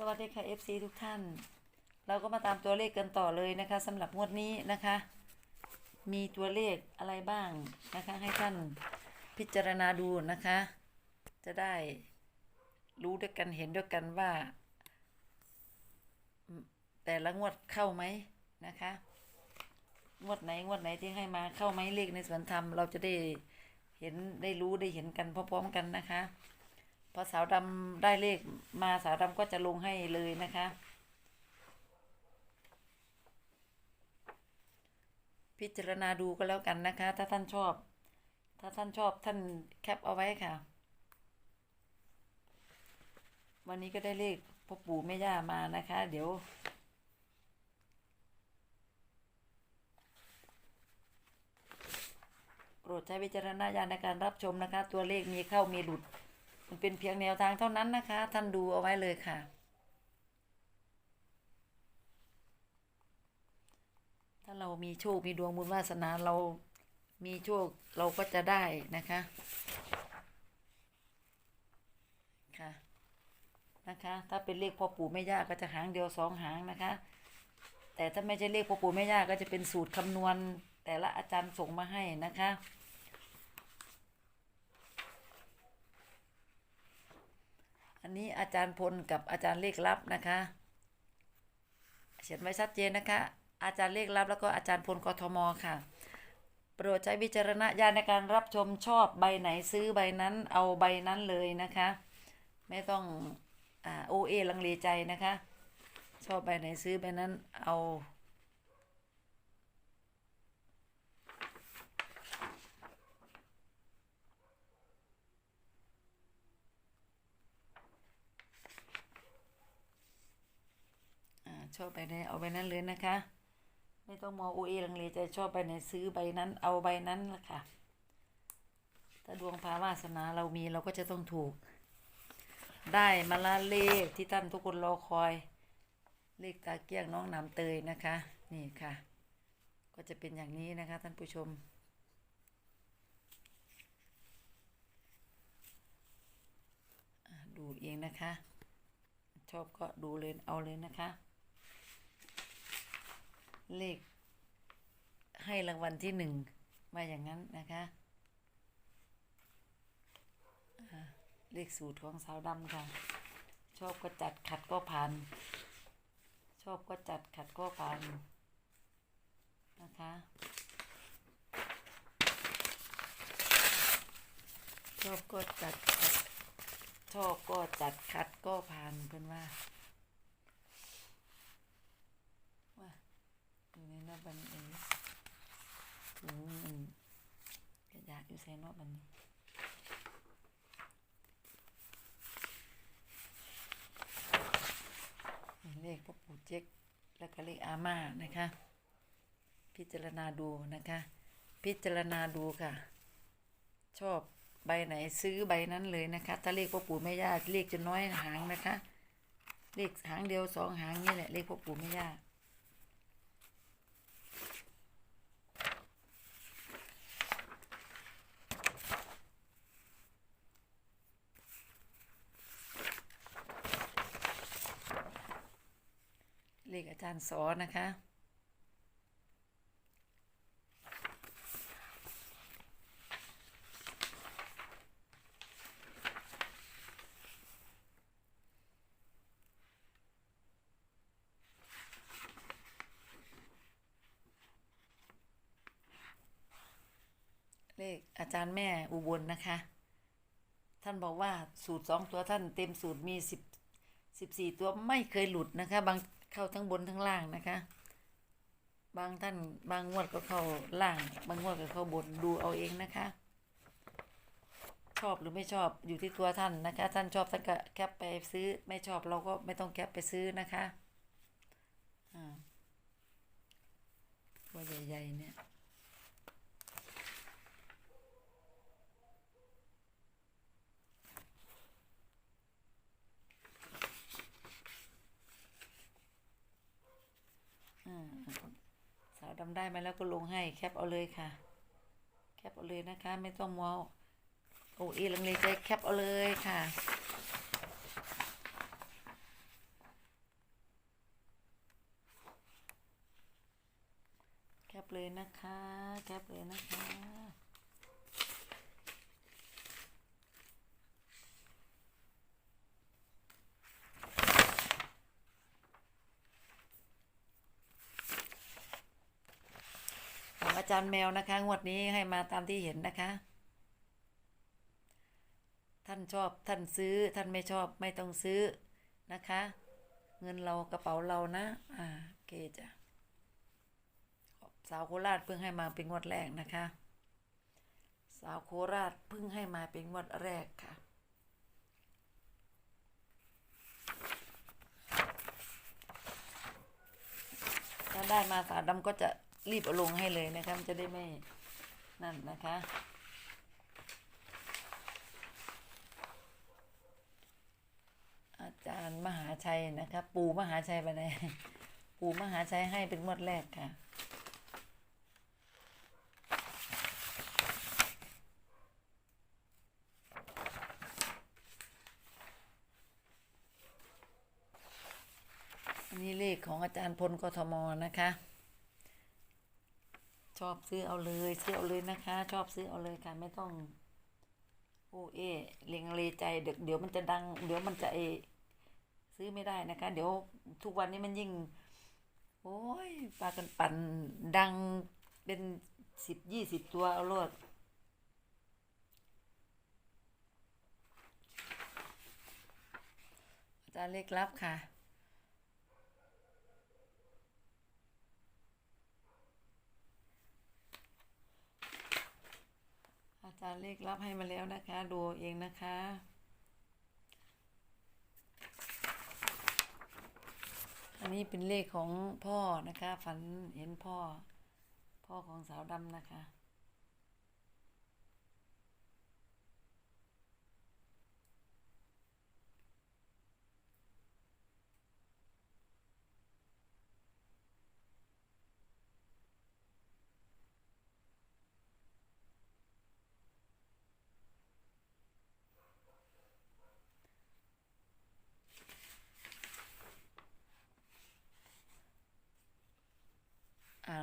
สวัสดีค่ะ FC ทุกท่าน เราก็มาตามตัวเลขกันต่อเลยนะคะสำหรับงวดนี้นะคะ มีตัวเลขอะไรบ้างนะคะ ให้ท่านพิจารณาดูนะคะ จะได้รู้ด้วยกันเห็นด้วยกันว่า แต่ละงวดเข้าไหมนะคะ งวดไหนงวดไหนที่ให้มาเข้าไหมเลขในสวนธรรม เราจะได้เห็นได้รู้ได้เห็นกันพร้อมๆกันนะคะ พอสาวดำได้เลขมาสาวดำก็จะลงให้เลยนะคะ พิจารณาดูก็แล้วกันนะคะ ถ้าท่านชอบ ถ้าท่านชอบท่านแคปเอาไว้ค่ะ วันนี้ก็ได้เลขพ่อปู่แม่ย่ามานะคะ เดี๋ยวโปรดใช้วิจารณญาณในการรับชมนะคะ ตัวเลขมีเข้ามีหลุด มันเป็นเพียงแนวทางเท่านั้นนะคะ ท่านดูเอาไว้เลยค่ะ ถ้าเรามีโชค มีดวงบุญวาสนาเรามีโชคเราก็จะได้นะคะค่ะนะคะ ถ้าเป็นเลขพ่อปู่แม่ย่าก็จะหางเดียวสองหางนะคะ แต่ถ้าไม่ใช่เลขพ่อปู่แม่ย่าก็จะเป็นสูตรคำนวณ แต่ละอาจารย์ส่งมาให้นะคะ อันนี้อาจารย์พลกับอาจารย์เลขลับนะคะเขียนไว้ชัดเจนนะคะ อาจารย์เลขลับ แล้วก็อาจารย์พลกทมค่ะ โปรดใช้วิจารณญาณในการรับชมชอบใบไหนซื้อใบนั้นเอาใบนั้นเลยนะคะ ไม่ต้องอโอเอลังเลใจนะคะ ชอบใบไหนซื้อใบนั้นเอา ชอบใบไหนเอาใบนั้นเลยนะคะ ไม่ต้องมองโอเอลังเลใจชอบใบไหนซื้อใบนั้น เอาใบนั้นละค่ะ ถ้าดวงภาวาสนาเรามีเราก็จะต้องถูก ได้มาละเลขที่ท่านทุกคนรอคอย เลขตาเกี้ยงน้องนามเตยนะคะ นี่ค่ะ ก็จะเป็นอย่างนี้นะคะ ท่านผู้ชมดูเองนะคะ ชอบก็ดูเลยเอาเลยนะคะ เลข ให้รางวัลที่หนึ่งมาอย่างนั้นนะคะเลขสูตรของสาวดำค่ะ ชอบก็จัดขัดก็ผ่าน ชอบก็จัดขัดก็ผ่านนะคะชอบก็จัดขัดชอบก็จัดขัดก็ผ่านเพื่อนว่า อยู่ในนอกบันเองถุงมันกระยาอยู่ใส่นอกบันนี้เลขพ่อปู่เจ๊กแล้วก็เลขอาม่านะคะ พิจารณาดูนะคะ พิจารณาดูค่ะ ชอบใบไหนซื้อใบนั้นเลยนะคะ ถ้าเลขพ่อปู่แม่ย่าเลขจะน้อยหางนะคะ เลขหางเดียวสองหางนี่แหละเลขพ่อปู่แม่ย่าาจารย์สอนะคะ เลขอาจารย์แม่อุบลนะคะ ท่านบอกว่าสูตรสองตัวท่านเต็มสูตรมีสิบสิบสี่ตัวไม่เคยหลุดนะคะ บาง เข้าทั้งบนทั้งล่างนะคะ บางท่านบางงวดก็เข้าล่าง บางงวดก็เข้าบนดูเอาเองนะคะ ชอบหรือไม่ชอบอยู่ที่ตัวท่านนะคะ ท่านชอบท่านก็แคปไปซื้อไม่ชอบเราก็ไม่ต้องแคปไปซื้อนะคะอ่าตัวใหญ่ๆเนี่ย ได้ไหมแล้วก็ลงให้แคปเอาเลยค่ะ แคปเอาเลยนะคะ ไม่ต้องมัวโอ้เลังเลใจแคปเอาเลยค่ะแคปเลยนะคะ แคปเลยนะคะ จารย์แมวนะคะงวดนี้ให้มาตามที่เห็นนะคะ ท่านชอบท่านซื้อท่านไม่ชอบไม่ต้องซื้อนะคะ เงินเรากระเป๋าเรานะ อ่าโอเคจ้ะสาวโคราชเพิ่งให้มาเป็นงวดแรกนะคะ สาวโคราชเพิ่งให้มาเป็นงวดแรกค่ะถ้าได้มาสาวดำก็จะ รีบเอาลงให้เลยนะคะมันจะได้ไม่นั่นนะคะ อาจารย์มหาชัยนะคะ ปู่มหาชัยไปไหนปู่มหาชัยให้เป็นงวดแรกค่ะนนี้เลขของอาจารย์พลกทมนะคะ ชอบซื้อเอาเลยซื้อเอาเลยนะคะ ชอบซื้อเอาเลยค่ะไม่ต้อง โอ้เอเลงเลใจเดี๋ยวเดี๋ยวมันจะดัง เดี๋ยวมันจะเอซื้อไม่ได้นะคะ เดี๋ยวทุกวันนี้มันยิ่ง โอ้ยปากันปั่นดังเป็นสิบยี่สิบตัวเอาโลดอาจารย์เล็กรับค่ะ อาจารย์ เลขรับให้มาแล้วนะคะ ดูเองนะคะ อันนี้เป็นเลขของพ่อนะคะ ฝันเห็นพ่อ พ่อของสาวดำนะคะ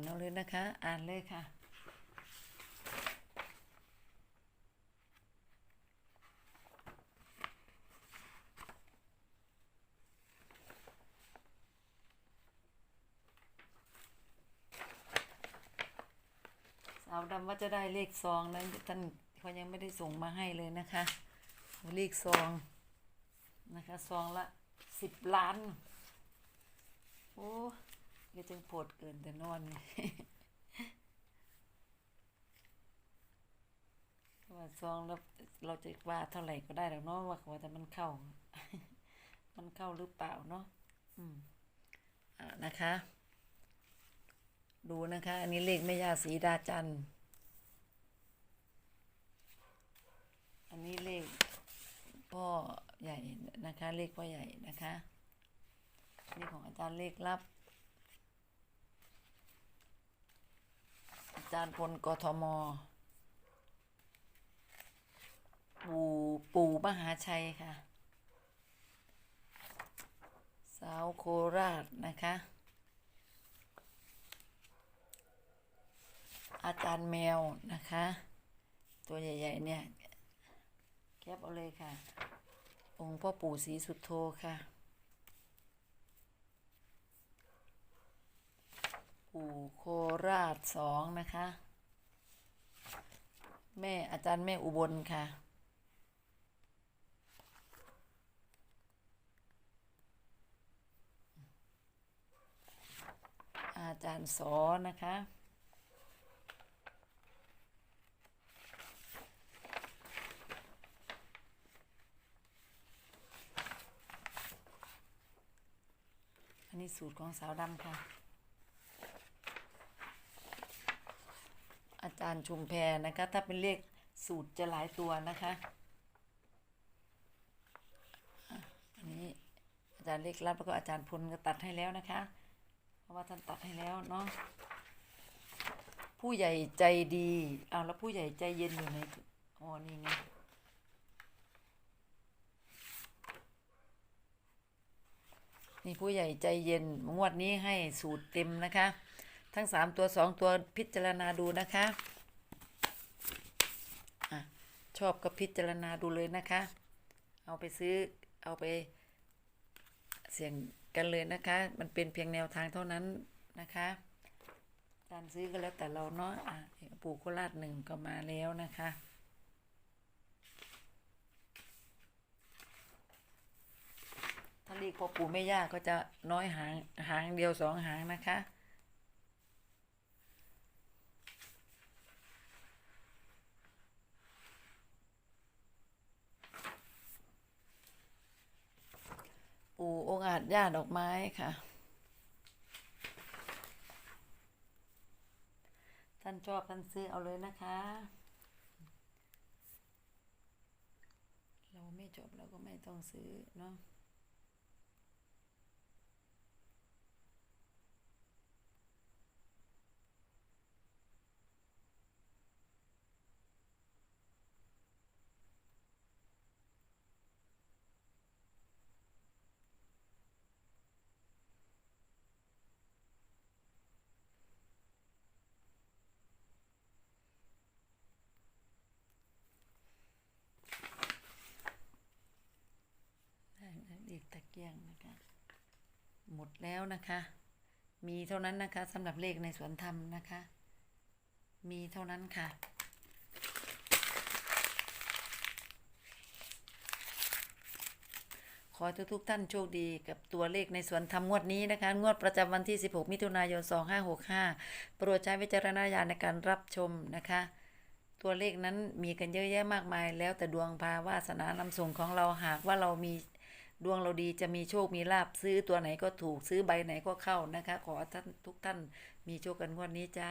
นเอาเลยนะคะ อ่านเลยค่ะ สาวดำว่าจะได้เลขซองนั้นท่านเขายังไม่ได้ส่งมาให้เลยนะคะ เลขซองนะคะซองละสิบล้าน โอ้ ยจังโพดเกินแต่นอนว่าซองแล้วเราจะว่าเท่าไหร่ก็ได้แล้วเนาะว่าขอแต่มันเข้า มันเข้าหรือเปล่าเนาะอืมอ่านะคะ ดูนะคะ อันนี้เลขแม่ย่าสีดาจันอันนี้เลขพ่อใหญ่นะคะ เลขพ่อใหญ่นะคะนี่ของอาจารย์เลขลับ อา จารย์พลกทม ปู่ปู่มหาชัยค่ะ สาวโคราชนะคะ อาจารย์แมวนะคะ ตัวใหญ่ ๆ เนี่ย แคปเอาเลยค่ะ องค์พ่อปู่ศรีสุดโทค่ะ ปู่โคราชสองนะคะ แม่อาจารย์แม่อุบลค่ะ อาจารย์สอนะคะอันนี้สูตรของสาวดำค่ะ อาจารย์ชุมแพรนะคะ ถ้าเป็นเลขสูตรจะหลายตัวนะคะอันนี้อาจารย์เลขรับแล้วก็อาจารย์พลก็ตัดให้แล้วนะคะ เพราะว่าท่านตัดให้แล้วเนาะผู้ใหญ่ใจดีเอาแล้วผู้ใหญ่ใจเย็นอยู่ในอ๋อนี่ไงนี่ผู้ใหญ่ใจเย็นงวดนี้ให้สูตรเต็มนะคะ ทั้งสามตัวสองตัวพิจารณาดูนะคะอะชอบก็พิจารณาดูเลยนะคะ เอาไปซื้อเอาไปเสี่ยงกันเลยนะคะ มันเป็นเพียงแนวทางเท่านั้นนะคะการซื้อก็แล้วแต่เราเนาะอะปูโคราชหนึ่งก็มาแล้วนะคะถ้าเรียกพอปู่แม่ย่าก็จะน้อยหางหางเดียวสองหางนะคะ ปู่องค์อาจย่าดอกไม้ค่ะ ท่านชอบท่านซื้อเอาเลยนะคะ เราไม่จบเราก็ไม่ต้องซื้อเนาะ ได้แล้ว อีกตะเกียงนะคะ หมดแล้วนะคะ มีเท่านั้นนะคะสำหรับเลขในสวนธรรมนะคะ มีเท่านั้นค่ะขอให้ทุกท่านโชคดีกับตัวเลขในสวนธรรมงวดนี้นะคะ งวดประจำวันที่ 16 มิถุนายน 2565 โปรดใช้วิจารณญาณในการรับชมนะคะ ตัวเลขนั้นมีกันเยอะแยะมากมาย แล้วแต่ดวงพาวาสนานำส่งของเราหากว่าเรามี ดวงเราดีจะมีโชคมีลาบซื้อตัวไหนก็ถูกซื้อใบไหนก็เข้านะคะ ขอท่านทุกท่านมีโชคกันงวดนี้จ้า